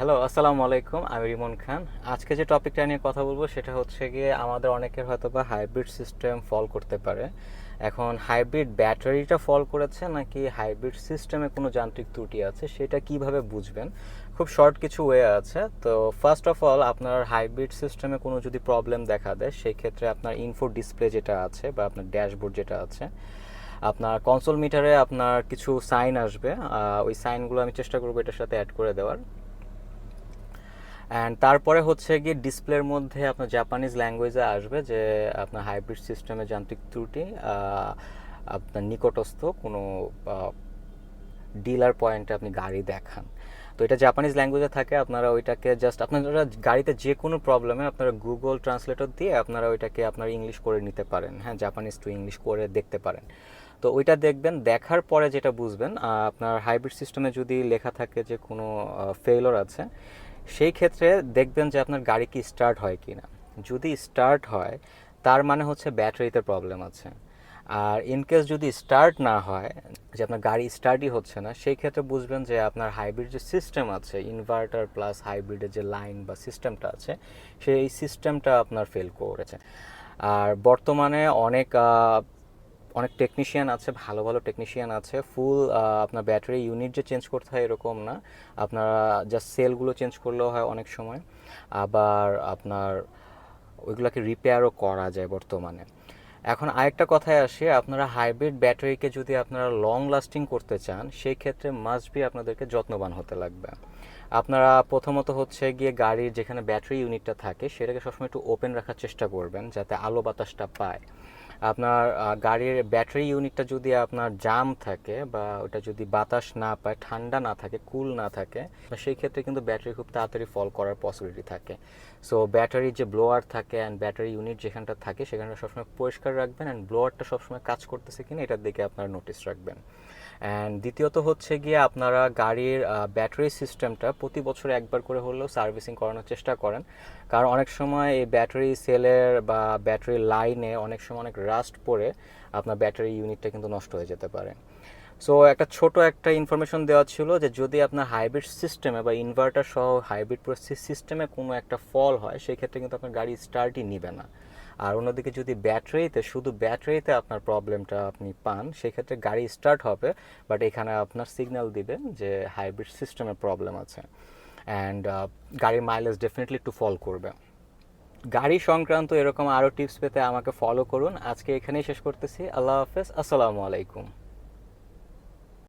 Hello, আসসালামু আলাইকুম। আমি রিমন খান। আজকে যে টপিকটা নিয়ে কথা বলব সেটা হচ্ছে গিয়ে আমাদের অনেকের হয়তো বা হাইব্রিড সিস্টেম ফল করতে পারে। এখন হাইব্রিড ব্যাটারিটা ফল করেছে নাকি হাইব্রিড সিস্টেমে কোনো যান্ত্রিক ত্রুটি আছে সেটা কীভাবে বুঝবেন? খুব শর্ট কিছু ওয়ে আছে। তো ফার্স্ট অফ অল আপনার হাইব্রিড সিস্টেমে কোনো যদি প্রবলেম দেখা দেয় সেই ক্ষেত্রে আপনার ইনফো ডিসপ্লে যেটা আছে বা আপনার ড্যাশবোর্ড যেটা আছে, আপনার কনসোল মিটারে আপনার কিছু সাইন আসবে। ওই সাইনগুলো আমি চেষ্টা করব এটার সাথে অ্যাড করে দেওয়ার। অ্যান্ড তারপরে হচ্ছে গিয়ে ডিসপ্লের মধ্যে আপনার জাপানিজ ল্যাঙ্গুয়েজে আসবে যে আপনার হাইব্রিড সিস্টেমে যান্ত্রিক ত্রুটি আপনার নিকটস্থ কোনো ডিলার পয়েন্টে আপনি গাড়ি দেখান। তো এটা জাপানিজ ল্যাঙ্গুয়েজে থাকে, আপনারা ওইটাকে জাস্ট আপনারা গাড়িতে যে কোনো প্রবলেমে আপনারা গুগল ট্রান্সলেটর দিয়ে আপনারা ওইটাকে আপনার ইংলিশ করে নিতে পারেন। হ্যাঁ জাপানিজ টু ইংলিশ করে দেখতে পারেন। তো ওইটা দেখবেন, দেখার পরে যেটা বুঝবেন আপনার হাইব্রিড সিস্টেমে যদি লেখা থাকে যে কোনো ফেইলর আছে সেই ক্ষেত্রে দেখবেন যে আপনার গাড়ি কি স্টার্ট হয় কি না যদি স্টার্ট হয়, তার মানে হচ্ছে ব্যাটারিতে প্রবলেম আছে। আর ইনকেস যদি স্টার্ট না হয়, যে আপনার গাড়ি স্টার্টই হচ্ছে না, সেই ক্ষেত্রে বুঝবেন যে আপনার হাইব্রিড যে সিস্টেম আছে ইনভার্টার প্লাস হাইব্রিডের যে লাইন বা সিস্টেমটা আছে, সেই সিস্টেমটা আপনার ফেল করেছে। আর বর্তমানে অনেক অনেক টেকনিশিয়ান আছে, ভালো ভালো টেকনিশিয়ান আছে। ফুল আপনার ব্যাটারি ইউনিট যে চেঞ্জ করতে হয় এরকম না। আপনারা জাস্ট সেলগুলো চেঞ্জ করলেও হয় অনেক সময়। আবার আপনার ওইগুলোকে রিপেয়ারও করা যায় বর্তমানে। এখন আরেকটা কথায় আসে, আপনারা হাইব্রিড ব্যাটারিকে যদি আপনারা লং লাস্টিং করতে চান, সেই ক্ষেত্রে মাস্ট বি আপনাদেরকে যত্নবান হতে লাগবে। আপনারা প্রথমত হচ্ছে গিয়ে গাড়ির যেখানে ব্যাটারি ইউনিটটা থাকে, সেটাকে সবসময় একটু ওপেন রাখার চেষ্টা করবেন, যাতে আলো বাতাসটা পায়। আপনার গাড়ির ব্যাটারি ইউনিটটা যদি আপনার জাম থাকে বা ওটা যদি বাতাস না পায়, ঠান্ডা না থাকে, কুল না থাকে সেই ক্ষেত্রে কিন্তু ব্যাটারি খুব তাড়াতাড়ি ফল করার পসিবিলিটি থাকে। সো ব্যাটারির যে ব্লোয়ার থাকে অ্যান্ড ব্যাটারি ইউনিট যেখানটা থাকে, সেখানটা সবসময় পরিষ্কার রাখবেন অ্যান্ড ব্লোয়ারটা সবসময় কাজ করতেছে কিনা, এটার দিকে আপনারা নোটিস রাখবেন। অ্যান্ড দ্বিতীয়ত হচ্ছে গিয়ে আপনারা গাড়ির ব্যাটারি সিস্টেমটা প্রতি বছর একবার করে হলেও সার্ভিসিং করানোর চেষ্টা করেন। কারণ অনেক সময় এই ব্যাটারি সেলের বা ব্যাটারি লাইনে অনেক সময় অনেক রাস্ট পড়ে আপনার ব্যাটারি ইউনিটটা কিন্তু নষ্ট হয়ে যেতে পারে। সো একটা ছোট একটা ইনফরমেশন দেওয়া ছিল যে যদি আপনার হাইব্রিড সিস্টেমে বা ইনভার্টার সহ হাইব্রিড সিস্টেমে কোনো একটা ফল হয়, সেই ক্ষেত্রে কিন্তু আপনার গাড়ি স্টার্টই নিবে না। আর অন্যদিকে যদি ব্যাটারিতে, শুধু ব্যাটারিতে আপনার প্রবলেমটা আপনি পান সেক্ষেত্রে গাড়ি স্টার্ট হবে বাট এখানে আপনার সিগন্যাল দিবে যে হাইব্রিড সিস্টেমের প্রবলেম আছে। অ্যান্ড গাড়ির মাইলেজ ডেফিনেটলি একটু ফল করবে। গাড়ি সংক্রান্ত এরকম আরও টিপস পেতে আমাকে ফলো করুন। আজকে এখানেই শেষ করতেছি। আল্লাহ হাফেজ। আসসালামু আলাইকুম।